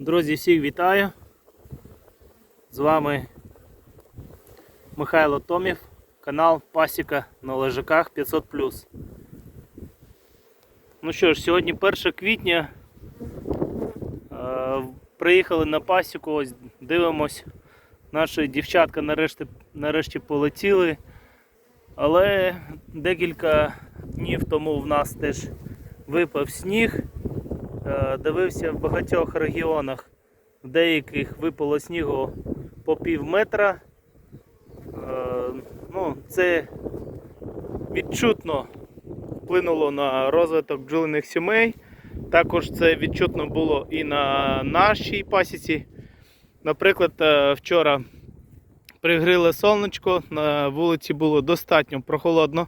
Друзі, всіх вітаю. З вами Михайло Томів, канал Пасіка на лежаках 500. Ну що ж, сьогодні 1 квітня. Е, приїхали на пасіку, ось дивимось. Наші дівчатка нарешті, нарешті полетіли. Але декілька днів тому в нас теж випав сніг. Е, Дивився в багатьох регіонах, в деяких випало снігу по пів метра. Е, Ну, це відчутно вплинуло на розвиток бджолиних сімей. Також це відчутно було і на нашій пасіці. Наприклад, е, вчора пригріле сонечко, на вулиці було достатньо прохолодно.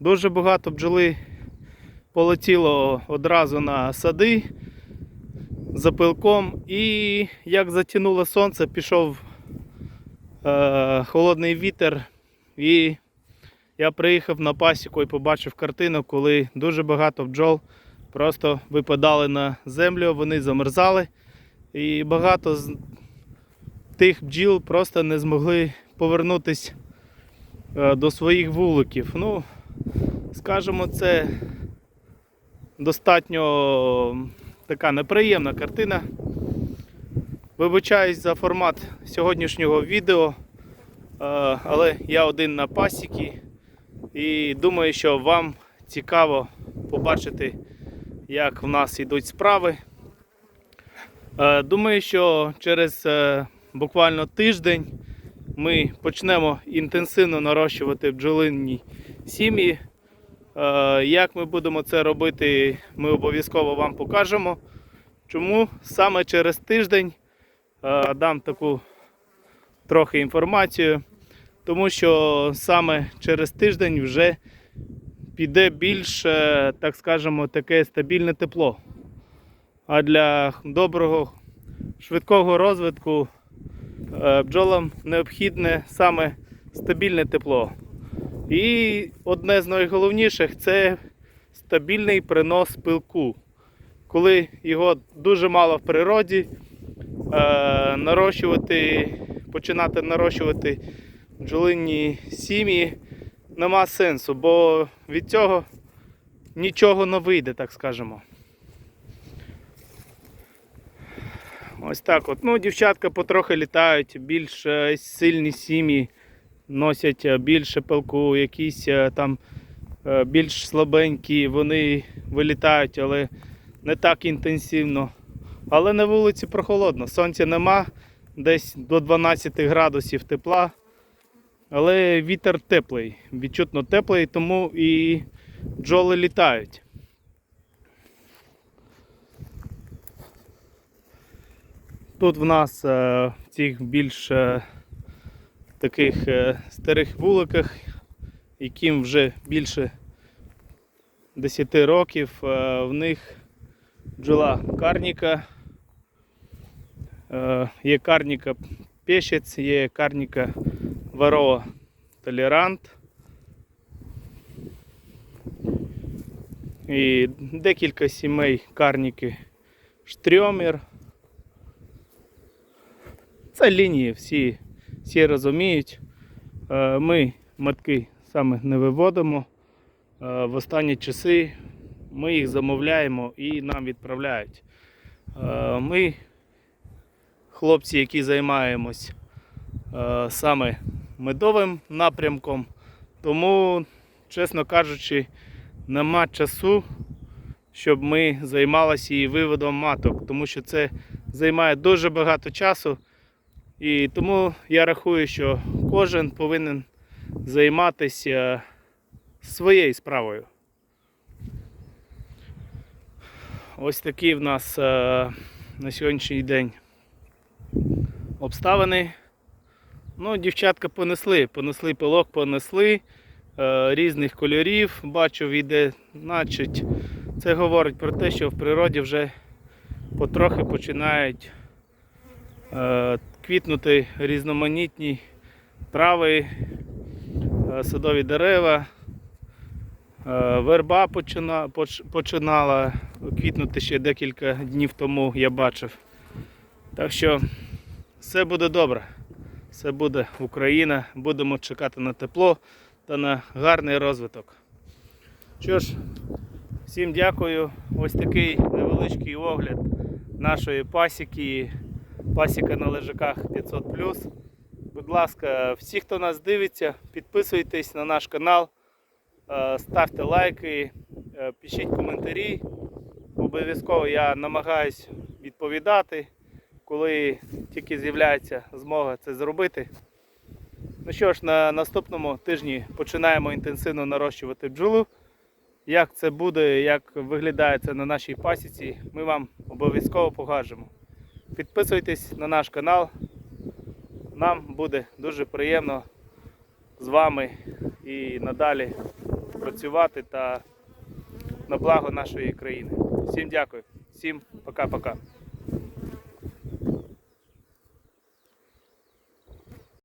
Дуже багато бджоли полетіло одразу на сади за пилком. І як затягнуло сонце, пішов е, холодний вітер. І я приїхав на пасіку і побачив картину, коли дуже багато бджол просто випадали на землю, вони замерзали. І багато з тих бджіл просто не змогли повернутися е, до своїх вуликів. Ну, скажімо, це достатньо така неприємна картина. Вибачаюсь за формат сьогоднішнього відео, е, але я один на пасіки і думаю, що вам цікаво побачити, як в нас йдуть справи. Е, Думаю, що через е, буквально тиждень ми почнемо інтенсивно нарощувати бджолинні сім'ї. Е, Як ми будемо це робити, ми обов'язково вам покажемо. Чому саме через тиждень е, дам таку трохи інформацію, тому що саме через тиждень вже піде більш, так скажемо, таке стабільне тепло. А для доброго, швидкого розвитку е, бджолам необхідне саме стабільне тепло. І одне з найголовніших це стабільний принос пилку. Коли його дуже мало в природі, е, нарощувати, починати нарощувати бджолинні сім'ї нема сенсу, бо від цього нічого не вийде, так скажемо. Ось так от. Ну, дівчатка потрохи літають, більш е, сильні сім'ї носять е, більше пилку, якісь е, там е, більш слабенькі, вони вилітають, але не так інтенсивно. Але на вулиці прохолодно, сонця нема, десь до 12 градусів тепла. Але вітер теплий, відчутно теплий, тому і бджоли літають. Тут в нас в цих більш таких е, старих вуликах, яким вже більше 10 років, е, в них бджола карніка, е, є карніка пещець, є карніка варова толерант. І декілька сімей карніки штрьомір. Це лінії, всі, всі розуміють. Е, Ми матки саме не виводимо. Е, В останні часи ми їх замовляємо і нам відправляють. Е, Ми, хлопці, які займаємось саме медовим напрямком, тому, чесно кажучи, нема часу, щоб ми займалися і виводом маток, тому що це займає дуже багато часу. І тому я рахую, що кожен повинен займатися своєю справою. Ось такі в нас е, на сьогоднішній день обставини. Ну, дівчатка понесли, понесли пилок, понесли е, різних кольорів. Бачу, йде, значить, це говорить про те, що в природі вже потрохи починають е, квітнути різноманітні трави, е, садові дерева. Е, Верба починала квітнути ще декілька днів тому, я бачив. Так що все буде добре. Все буде Україна. Будемо чекати на тепло та на гарний розвиток. Що ж, всім дякую. Ось такий невеличкий огляд нашої пасіки. Пасіка на лежаках 500 Будь ласка, всі, хто нас дивиться, підписуйтесь на наш канал, е, ставте лайки, е, пишіть коментарі. Обов'язково я намагаюсь відповідати, коли тільки з'являється змога це зробити. Ну що ж, на наступному тижні починаємо інтенсивно нарощувати бджолу. Як це буде, як виглядає це на нашій пасіці, ми вам обов'язково покажемо. Підписуйтесь на наш канал. Нам буде дуже приємно з вами і надалі працювати та на благо нашої країни. Всім дякую, всім пока-пока.